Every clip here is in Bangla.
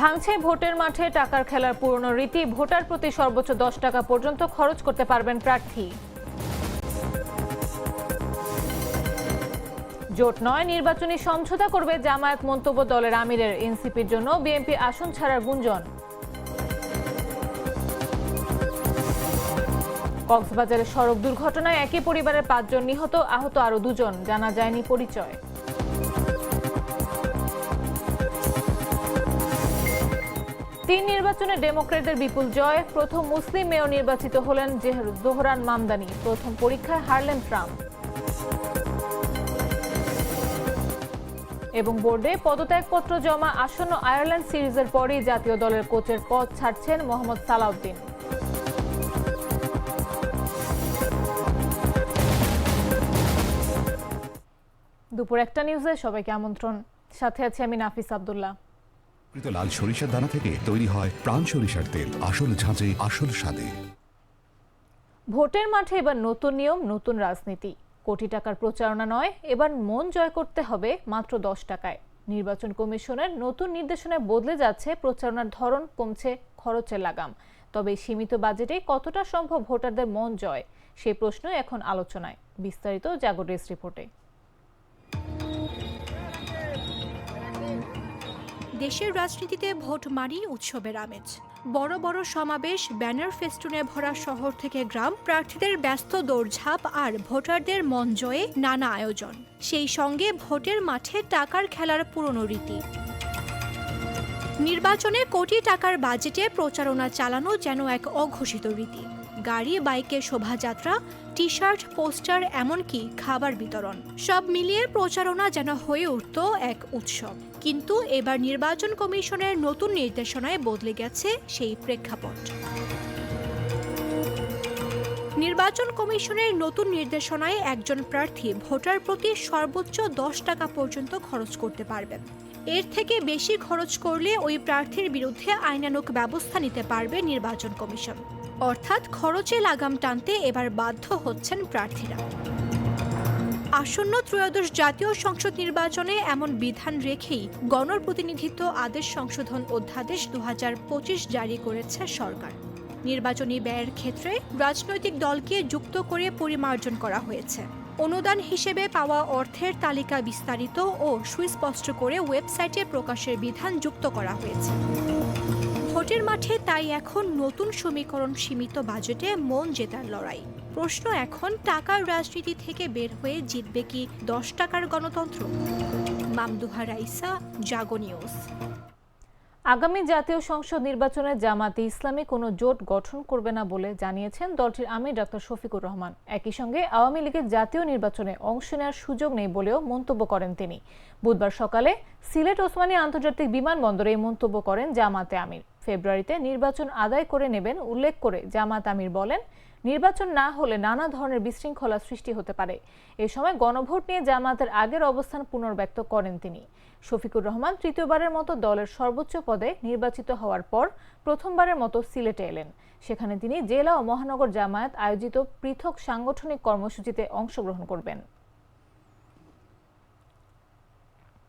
ভাঙছে ভোটের মাঠে, টাকার খেলার পুরনো রীতি, ভোটার প্রতি সর্বোচ্চ দশ টাকা পর্যন্ত খরচ করতে পারবেন প্রার্থী। জোট নয়, নির্বাচনী সমঝোতা করবে জামায়াত মন্তব্য দলের আমিরের, এনসিপির জন্য বিএনপি আসন ছাড়ার গুঞ্জন। কক্সবাজারের সড়ক দুর্ঘটনায় একই পরিবারের পাঁচজন নিহত, আহত আরও দুজন, জানা যায়নি পরিচয়। তিন নির্বাচনে ডেমোক্রেটদের বিপুল জয়। প্রথম মুসলিম মেয়র নির্বাচিত হলেন জেহর- জোহরান মামদানি। প্রথম পরীক্ষায় হারলেন ট্রাম্প। এবং বোর্ডে পদত্যাগপত্র জমা আসন্ন আয়ারল্যান্ড সিরিজের পরই জাতীয় দলের কোচের পদ ছাড়ছেন মোহাম্মদ সালাউদ্দিন। দুপুর একটা নিউজে সবাইকে আমন্ত্রণ। সাথে আছে আমি নাফিস আব্দুল্লাহ। লাল সরিষার দানা থেকে তৈরি হয় প্রাণ সরিষার তেল। আসল আসল স্বাদে। ভোটের মাঠে এবার নতুন নিয়ম, নতুন রাজনীতি। কোটি টাকার প্রচারণা নয়, এবার মন জয় করতে হবে মাত্র দশ টাকায়। নির্বাচন কমিশনের নতুন নির্দেশনায় বদলে যাচ্ছে, প্রচারণার ধরন কমছে, খরচের লাগাম। তবে সীমিত বাজেটে কতটা সম্ভব ভোটারদের মন জয়? সেই প্রশ্ন এখন আলোচনায়। বিস্তারিত জাগরেস রিপোর্টে। দেশের রাজনীতিতে ভোট মানি উৎসবের আমেজ। বড় বড় সমাবেশ, ব্যানার ফেস্টুনে ভরা শহর থেকে গ্রাম প্রার্থীদের ব্যস্ত দৌড়ঝাঁপ আর ভোটারদের মন জয়ে নানা আয়োজন। সেই সঙ্গে ভোটের মাঠে টাকার খেলার পুরনো রীতি। নির্বাচনে কোটি টাকার বাজেটে প্রচারণা চালানো যেন এক অঘোষিত রীতি। গাড়ি বাইকে শোভাযাত্রা টি শার্ট পোস্টার, এমনকি খাবার বিতরণ। সব মিলিয়ে প্রচারণা যেন হয়ে উঠত এক উৎসব। কিন্তু এবার নির্বাচন কমিশনের নতুন নির্দেশনায় বদলে গেছে সেই প্রেক্ষাপট। নির্বাচন কমিশনের নতুন নির্দেশনায় একজন প্রার্থী ভোটার প্রতি সর্বোচ্চ দশ টাকা পর্যন্ত খরচ করতে পারবেন। এর থেকে বেশি খরচ করলে ওই প্রার্থীর বিরুদ্ধে আইনানুক ব্যবস্থা নিতে পারবে নির্বাচন কমিশন। অর্থাৎ খরচে লাগাম টানতে এবার বাধ্য হচ্ছেন প্রার্থীরা। আসন্ন ত্রয়োদশ জাতীয় সংসদ নির্বাচনে এমন বিধান রেখেই গণপ্রতিনিধিত্ব আদেশ সংশোধন অধ্যাদেশ দু হাজার পঁচিশ জারি করেছে সরকার। নির্বাচনী ব্যয়ের ক্ষেত্রে রাজনৈতিক দলকে যুক্ত করে পরিমার্জন করা হয়েছে। অনুদান হিসেবে পাওয়া অর্থের তালিকা বিস্তারিত ও সুস্পষ্ট করে ওয়েবসাইটে প্রকাশের বিধান যুক্ত করা হয়েছে। ভোটের মাঠে তাই এখন নতুন সমীকরণ সীমিত বাজেটে মন জেতার লড়াই। প্রশ্ন এখন, টাকার রাজনীতি থেকে বের হয়ে জিতবে কি দশ টাকার গণতন্ত্র? মামদুহা রাইসা, জাগো নিউজ। আগামী জাতীয় সংসদ নির্বাচনে জামাতে ইসলামী কোনো জোট গঠন করবে না বলে জানিয়েছেন দলটির আমির ডাক্তার শফিকুর রহমান। একই সঙ্গে আওয়ামী লীগের জাতীয় নির্বাচনে অংশ নেওয়ার সুযোগ নেই বলেও মন্তব্য করেন তিনি। বুধবার সকালে সিলেট ওসমানী আন্তর্জাতিক বিমানবন্দরে এই মন্তব্য করেন জামাতে আমির। ফেব্রুয়ারিতে নির্বাচন আদায় করে নেবেন উল্লেখ করে জামাত আমির বলেন, নির্বাচন না হলে নানা ধরনের বিশৃঙ্খলা সৃষ্টি হতে পারে। এ সময় গণভোট নিয়ে জামাতের আগের অবস্থান পুনর্ব্যক্ত করেন তিনি। শফিকুর রহমান তৃতীয়বারের মতো দলের সর্বোচ্চ পদে নির্বাচিত হওয়ার পর প্রথমবারের মতো সিলেটে এলেন। সেখানে তিনি জেলা ও মহানগর জামায়াত আয়োজিত পৃথক সাংগঠনিক কর্মসূচিতে অংশগ্রহণ করবেন।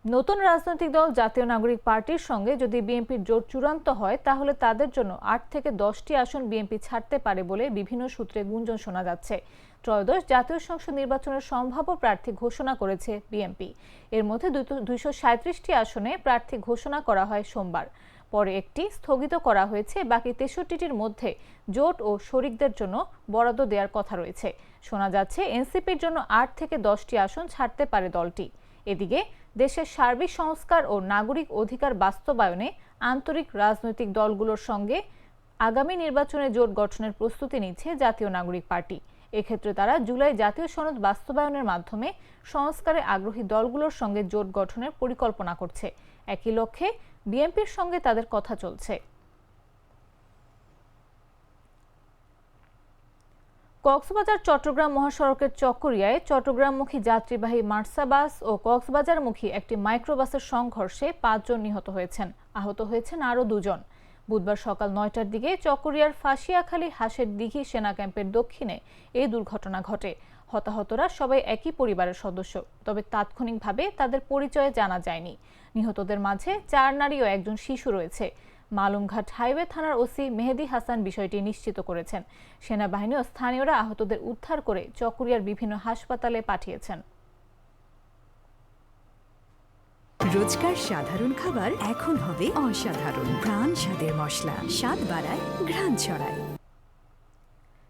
নতুন রাজনৈতিক দল জাতীয় নাগরিক পার্টির সঙ্গে যদি বিএনপির জোট চূড়ান্ত হয়, তাহলে তাদের জন্য আট থেকে দশটি আসন বিএনপি ছাড়তে পারে বলে বিভিন্ন সূত্রে গুঞ্জন শোনা যাচ্ছে। ত্রয়োদশ জাতীয় সংসদ নির্বাচনের সম্ভাব্য প্রার্থী ঘোষণা করেছে বিএনপি। এর মধ্যে দুইশো সাঁত্রিশটি আসনে প্রার্থী ঘোষণা করা হয় সোমবার। পরে একটি স্থগিত করা হয়েছে, বাকি তেষট্টিটির মধ্যে জোট ও শরিকদের জন্য বরাদ্দ দেওয়ার কথা রয়েছে। শোনা যাচ্ছে, এনসিপির জন্য আট থেকে দশটি আসন ছাড়তে পারে দলটি। এদিকে দেশের সার্বিক সংস্কার ও নাগরিক অধিকার বাস্তবায়নে আন্তরিক রাজনৈতিক দলগুলোর সঙ্গে আগামী নির্বাচনে জোট গঠনের প্রস্তুতি নিচ্ছে জাতীয় নাগরিক পার্টি। এক্ষেত্রে তারা জুলাই জাতীয় সনদ বাস্তবায়নের মাধ্যমে সংস্কারে আগ্রহী দলগুলোর সঙ্গে জোট গঠনের পরিকল্পনা করছে। একই লক্ষ্যে বিএনপির সঙ্গে তাদের কথা চলছে। কক্সবাজার, চট্টগ্রাম মহাসড়কের চকরিয়ায় চট্টগ্রামমুখী যাত্রীবাহী মার্সা বাস ও কক্সবাজারমুখী একটি মাইক্রোবাসের সংঘর্ষে পাঁচজন নিহত হয়েছেন। আহত হয়েছেন আরও দুজন। বুধবার সকাল নয়টার দিকে চকরিয়ার ফাঁসিয়াখালী হাঁসের দিঘি সেনা ক্যাম্পের দক্ষিণে এই দুর্ঘটনা ঘটে। হতাহতরা সবাই একই পরিবারের সদস্য, তবে তাৎক্ষণিকভাবে তাদের পরিচয় জানা যায়নি। নিহতদের মাঝে চার নারী ও একজন শিশু রয়েছে। মালুমঘাট হাইওয়ে থানার ওসি মেহেদি হাসান বিষয়টি নিশ্চিত করেছেন। সেনাবাহিনী ও স্থানীয়রা আহতদের উদ্ধার করে চকুরিয়ার বিভিন্ন হাসপাতালে পাঠিয়েছেন। রোজকার সাধারণ খাবার এখন হবে অসাধারণ। প্রাণ স্বাদের মশলা স্বাদ বাড়ায় ঘ্রাণ ছড়ায়।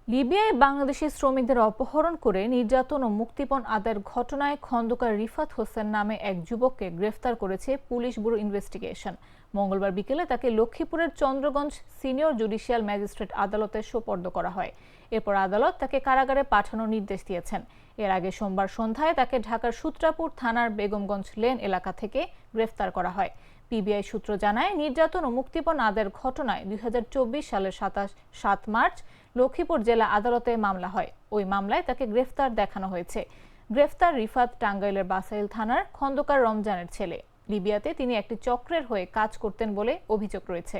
লিবিয়ায় বাংলাদেশি শ্রমিকদের অপহরণ করে নির্যাতন ও মুক্তিপণ আদায়ের ঘটনায় খন্দকার রিফাত হোসেন নামে এক যুবককে গ্রেফতার করেছে পুলিশ ব্যুরো ইনভেস্টিগেশন। মঙ্গলবার বিকেলে তাকে লক্ষ্মীপুরের চন্দ্রগঞ্জ সিনিয়র জুডিশিয়াল ম্যাজিস্ট্রেট আদালতে সোপর্দ করা হয়। এরপর আদালত তাকে কারাগারে পাঠানোর নির্দেশ দিয়েছেন। এর আগে সোমবার সন্ধ্যায় তাকে ঢাকার সূত্রাপুর থানার বেগমগঞ্জ লেন এলাকা থেকে গ্রেফতার করা হয়। পিবিআই সূত্র জানায়, নির্যাতন ও মুক্তিপণ আদের ঘটনায় দুই হাজার চব্বিশ সালের সাতাশ, সাত মার্চ লক্ষ্মীপুর জেলা আদালতে মামলা হয়। ওই মামলায় তাকে গ্রেফতার দেখানো হয়েছে। গ্রেফতার রিফাত টাঙ্গাইলের বাসাইল থানার খন্দকার রমজানের ছেলে। লিবিয়াতে তিনি একটি চক্রের হয়ে কাজ করতেন বলে অভিযোগ রয়েছে।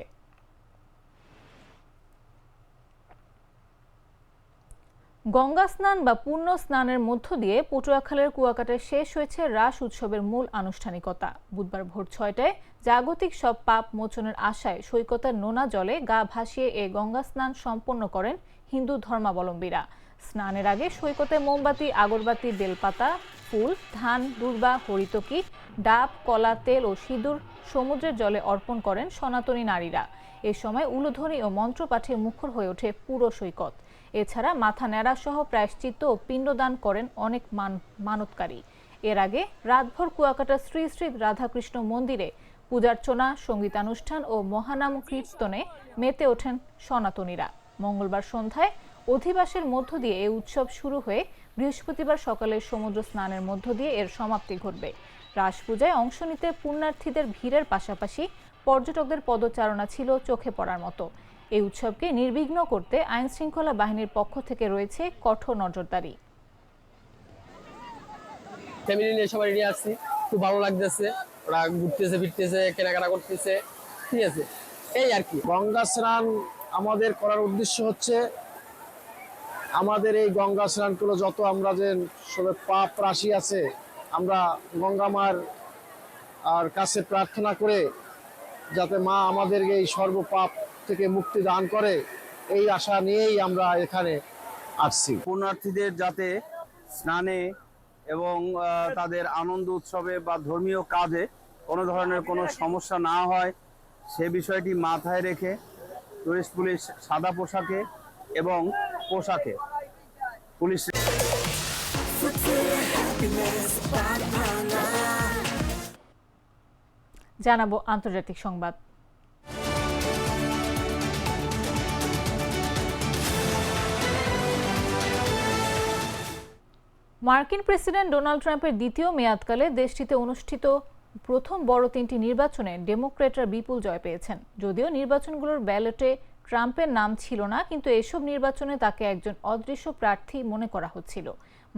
গঙ্গা স্নান বা পুণ্য স্নানের মধ্য দিয়ে পটুয়াখালের কুয়াকাটায় শেষ হয়েছে রাস উৎসবের মূল আনুষ্ঠানিকতা। বুধবার ভোর ছয়টায় জাগতিক সব পাপ মোচনের আশায় সৈকতের নোনা জলে গা ভাসিয়ে এ গঙ্গা স্নান সম্পন্ন করেন হিন্দু ধর্মাবলম্বীরা। স্নানের আগে সৈকতে মোমবাতি, আগরবাতি, বেলপাতা, ফুল, ধান, দুর্বা হরিতকি ডাব, কলা, তেল ও সিঁদুর সমুদ্রের জলে অর্পণ করেন সনাতনী নারীরা। এ সময় উলুধ্বনি ও মন্ত্রপাঠে মুখর হয়ে ওঠে পুরো সৈকত। এছাড়া মাথা ন্যাড়া সহ প্রায়শ্চিত্ত ও পিণ্ডদান করেন অনেক মান মানতকারী এর আগে রাতভর কুয়াকাটা শ্রী শ্রী রাধাকৃষ্ণ মন্দিরে পূজার্চনা, সঙ্গীতানুষ্ঠান ও মহানাম কীর্তনে মেতে ওঠেন সনাতনীরা। মঙ্গলবার সন্ধ্যায় অধিবাসের মধ্য দিয়ে এই উৎসব শুরু হয়ে বৃহস্পতিবার সকালে সমুদ্র স্নানের মধ্য দিয়ে এর সমাপ্তি ঘটবে। রাস পূজায় অংশ নিতে পুণ্যার্থীদের ভিড়ের পাশাপাশি পর্যটকদের পদচারণা ছিল চোখে পড়ার মতো। এই উৎসবকে নির্বিঘ্ন করতে আইন শৃঙ্খলা বাহিনীর পক্ষ থেকে রয়েছে কঠোর নজরদারি। ফ্যামিলি নিয়ে সবাই নিয়ে আসছি খুব ভালো লাগতেছে। ওরা ঘুরতেছে ফিরতেছে কেনাকাটা করতেছে। ঠিক আছে। এই আর কি। গঙ্গা স্নান আমাদের করার উদ্দেশ্য হচ্ছে আমাদের এই গঙ্গা স্নানগুলো যত আমরা যে সবে পাপ রাশি আছে আমরা গঙ্গা মার আর কাছে প্রার্থনা করে যাতে মা আমাদের এই সর্বপাপ থেকে মুক্তি দান করে, এই আশা নিয়েই আমরা এখানে আসছি। পুণ্যার্থীদের যাতে স্নানে এবং তাদের আনন্দ উৎসবে বা ধর্মীয় কাজে কোনো ধরনের কোনো সমস্যা না হয়, সে বিষয়টি মাথায় রেখে টুরিস্ট পুলিশ সাদা পোশাকে এবং পোশাকে পুলিশ জানাব আন্তর্জাতিক সংবাদ। মার্কিন প্রেসিডেন্ট ডোনাল্ড ট্রাম্পের দ্বিতীয় মেয়াদকালে দেশটিতে অনুষ্ঠিত প্রথম বড় তিনটি নির্বাচনে ডেমোক্রেটরা বিপুল জয় পেয়েছেন। যদিও নির্বাচনগুলোর ব্যালটে ট্রাম্পের নাম ছিল না, কিন্তু এসব নির্বাচনে তাকে একজন অদৃশ্য প্রার্থী মনে করা হচ্ছিল।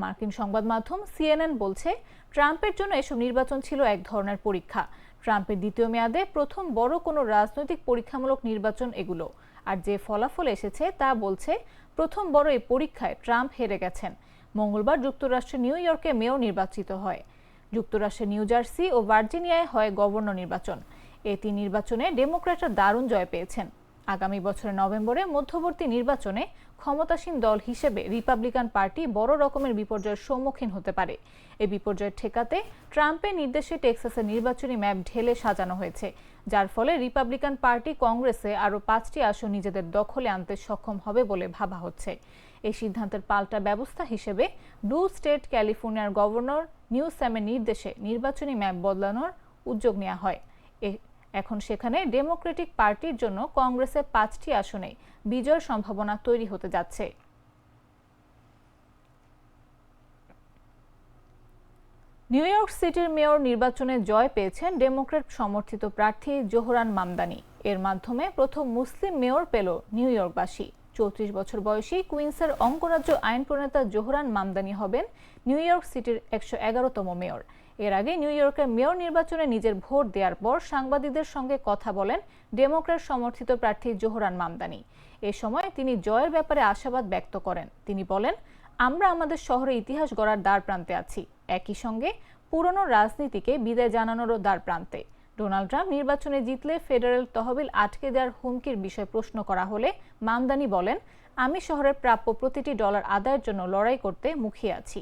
মার্কিন সংবাদ মাধ্যম সিএনএন বলছে, ট্রাম্পের জন্য এসব নির্বাচন ছিল এক ধরনের পরীক্ষা। ট্রাম্পের দ্বিতীয় মেয়াদে প্রথম বড় কোনো রাজনৈতিক পরীক্ষামূলক নির্বাচন এগুলো। আর যে ফলাফল এসেছে তা বলছে, প্রথম বড় এই পরীক্ষায় ট্রাম্প হেরে গেছেন। মঙ্গলবার যুক্তরাষ্ট্রের নিউ ইয়র্কে মেয়র নির্বাচিত হয়। যুক্তরাষ্ট্রের নিউ জার্সি ও ভার্জিনিয়ায় হয় গভর্নর নির্বাচন। এই তিন নির্বাচনে ডেমোক্র্যাটরা দারুণ জয় পেয়েছেন। আগামী বছরের নভেম্বরে মধ্যবর্তী নির্বাচনে ক্ষমতাসীন দল হিসেবে রিপাবলিকান পার্টি বড় রকমের বিপর্যয়ের সম্মুখীন হতে পারে। এই বিপর্যয় ঠেকাতে ট্রাম্পের নির্দেশে টেক্সাসের নির্বাচনী ম্যাপ ঢেলে সাজানো হয়েছে, যার ফলে রিপাবলিকান পার্টি কংগ্রেসে আরও পাঁচটি আসন নিজেদের দখলে আনতে সক্ষম হবে বলে ভাবা হচ্ছে। এই সিদ্ধান্তের পাল্টা ব্যবস্থা হিসেবে ব্লু স্টেট ক্যালিফোর্নিয়ার গভর্নর নিউ স্যামের নির্দেশে নির্বাচনী ম্যাপ বদলানোর উদ্যোগ নেওয়া হয়। এখন সেখানে ডেমোক্রেটিক পার্টির জন্য কংগ্রেসের পাঁচটি আসনে বিজয় সম্ভাবনা তৈরি হতে যাচ্ছে। নিউ ইয়র্ক সিটির মেয়র নির্বাচনে জয় পেয়েছেন ডেমোক্রেট সমর্থিত প্রার্থী জোহরান মামদানি। এর মাধ্যমে প্রথম মুসলিম মেয়র পেল নিউ ইয়র্কবাসী। চৌত্রিশ বছর বয়সী কুইন্সের অঙ্গরাজ্য আইন প্রণেতা জোহরান মামদানি হবেন নিউ ইয়র্ক সিটির একশো এগারোতম মেয়র। এর আগে নিউ ইয়র্কের মেয়র নির্বাচনে নিজের ভোট দেওয়ার পর সাংবাদিকদের সঙ্গে কথা বলেন ডেমোক্র্যাট সমর্থিত প্রার্থী জোহরান মামদানি। এ সময় তিনি জয়ের ব্যাপারে আশাবাদ ব্যক্ত করেন। তিনি বলেন, আমরা আমাদের শহরে ইতিহাস গড়ার দ্বার প্রান্তে আছি। একই সঙ্গে পুরনো রাজনীতিকে বিদায় জানানোরও দ্বার প্রান্তে। ডোনাল্ড ট্রাম্প নির্বাচনে জিতলে ফেডারেল তহবিল আটকে দেওয়ার হুমকির বিষয়ে প্রশ্ন করা হলে মামদানি বলেন, আমি শহরের প্রাপ্য প্রতিটি ডলার আদায়ের জন্য লড়াই করতে মুখিয়ে আছি।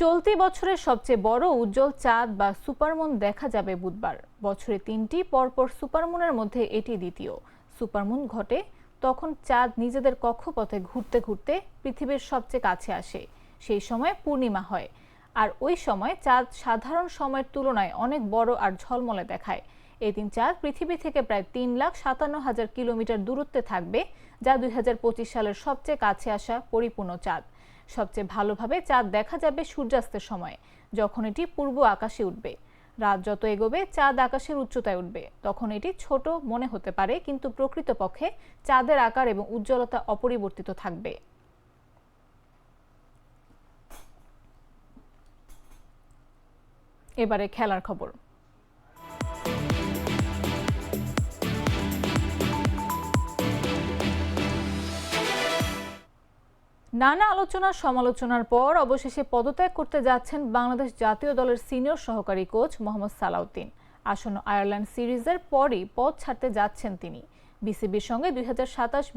চলতি বছরের সবচেয়ে বড় উজ্জ্বল চাঁদ বা সুপারমুন দেখা যাবে বুধবার। বছরে তিনটি, পরপর সুপারমুনের মধ্যে এটি দ্বিতীয়। সুপারমুন ঘটে তখন চাঁদ নিজেদের কক্ষপথে ঘুরতে ঘুরতে পৃথিবীর সবচেয়ে কাছে আসে। সেই সময় পূর্ণিমা হয়। আর ওই সময় চাঁদ সাধারণ সময়ের তুলনায় অনেক বড় আর ঝলমলে দেখায়। এই দিন চাঁদ পৃথিবী থেকে প্রায় তিন লাখ সাতান্ন হাজার কিলোমিটার দূরত্বে থাকবে, যা দুই হাজার পঁচিশ সালের সবচেয়ে কাছে আসা পরিপূর্ণ চাঁদ। সবচেয়ে ভালোভাবে চাঁদ দেখা যাবে সূর্যাস্তের সময়, যখন এটি পূর্ব আকাশে উঠবে। রাত যত এগোবে, চাঁদ আকাশের উচ্চতায় উঠবে। তখন এটি ছোট মনে হতে পারে, কিন্তু প্রকৃতপক্ষে চাঁদের আকার এবং উজ্জ্বলতা অপরিবর্তিত থাকবে। এবারে খেলার খবর। নানা আলোচনা, সমালোচনার পর অবশেষে পদত্যাগ করতে যাচ্ছেন বাংলাদেশ জাতীয় দলের সিনিয়র সহকারী কোচ মোহাম্মদ সালাউদ্দিন। আসন্ন আয়ারল্যান্ড সিরিজের পরই পদ ছাড়তে যাচ্ছেন তিনি। বিসিবির সঙ্গে দুই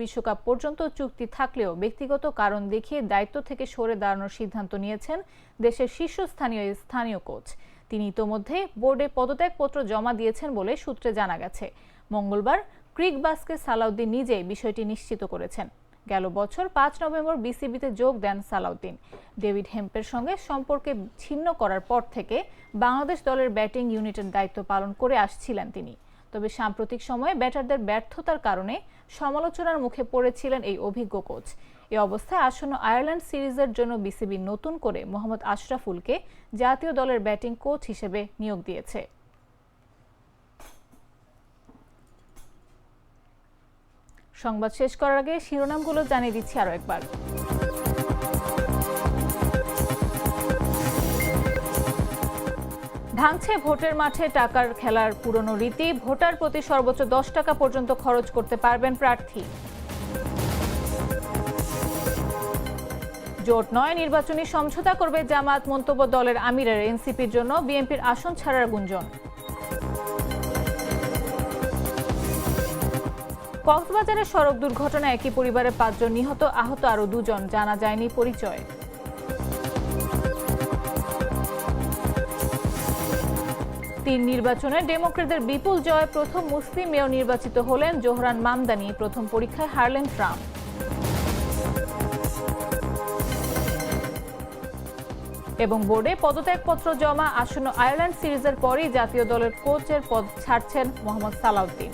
বিশ্বকাপ পর্যন্ত চুক্তি থাকলেও ব্যক্তিগত কারণ দেখিয়ে দায়িত্ব থেকে সরে দাঁড়ানোর সিদ্ধান্ত নিয়েছেন দেশের শীর্ষস্থানীয় স্থানীয় কোচ। তিনি ইতোমধ্যে বোর্ডে পদত্যাগপত্র জমা দিয়েছেন বলে সূত্রে জানা গেছে। মঙ্গলবার ক্রিক বাসকে সালাউদ্দিন নিজেই বিষয়টি নিশ্চিত করেছেন। গেল বছর পাঁচ নভেম্বর বিসিবিতে যোগ দেন সালাউদ্দিন। ডেভিড হেম্পের সঙ্গে সম্পর্কে ছিন্ন করার পর থেকে বাংলাদেশ দলের ব্যাটিং ইউনিটের দায়িত্ব পালন করে আসছিলেন তিনি। তবে সাম্প্রতিক সময়ে ব্যাটারদের ব্যর্থতার কারণে সমালোচনার মুখে পড়েছিলেন এই অভিজ্ঞ কোচ। এ অবস্থায় আসন্ন আয়ারল্যান্ড সিরিজের জন্য বিসিবি নতুন করে মোহাম্মদ আশরাফুলকে জাতীয় দলের ব্যাটিং কোচ হিসেবে নিয়োগ দিয়েছে। সংবাদ শেষ করার আগে শিরোনামগুলো জানিয়ে দিচ্ছি আরও একবার। ভাঙছে ভোটের মাঠে টাকার খেলার পুরনো রীতি, ভোটার প্রতি সর্বোচ্চ দশ টাকা পর্যন্ত খরচ করতে পারবেন প্রার্থী। জোট নয়, নির্বাচনী সমঝোতা করবে জামাত, মন্তব্য দলের আমিরের, এনসিপির জন্য বিএনপির আসন ছাড়ার গুঞ্জন। কক্সবাজারে সড়ক দুর্ঘটনায় একই পরিবারের পাঁচজন নিহত, আহত আরও দুজন, জানা যায়নি পরিচয়। তিন নির্বাচনে ডেমোক্রেটদের বিপুল জয়, প্রথম মুসলিম মেয়র নির্বাচিত হলেন জোহরান মামদানি, প্রথম পরীক্ষায় হারলেন ট্রাম্প। এবং বোর্ডে পদত্যাগপত্র জমা, আসন্ন আয়ারল্যান্ড সিরিজের পরই জাতীয় দলের কোচের পদ ছাড়ছেন মোহাম্মদ সালাউদ্দিন।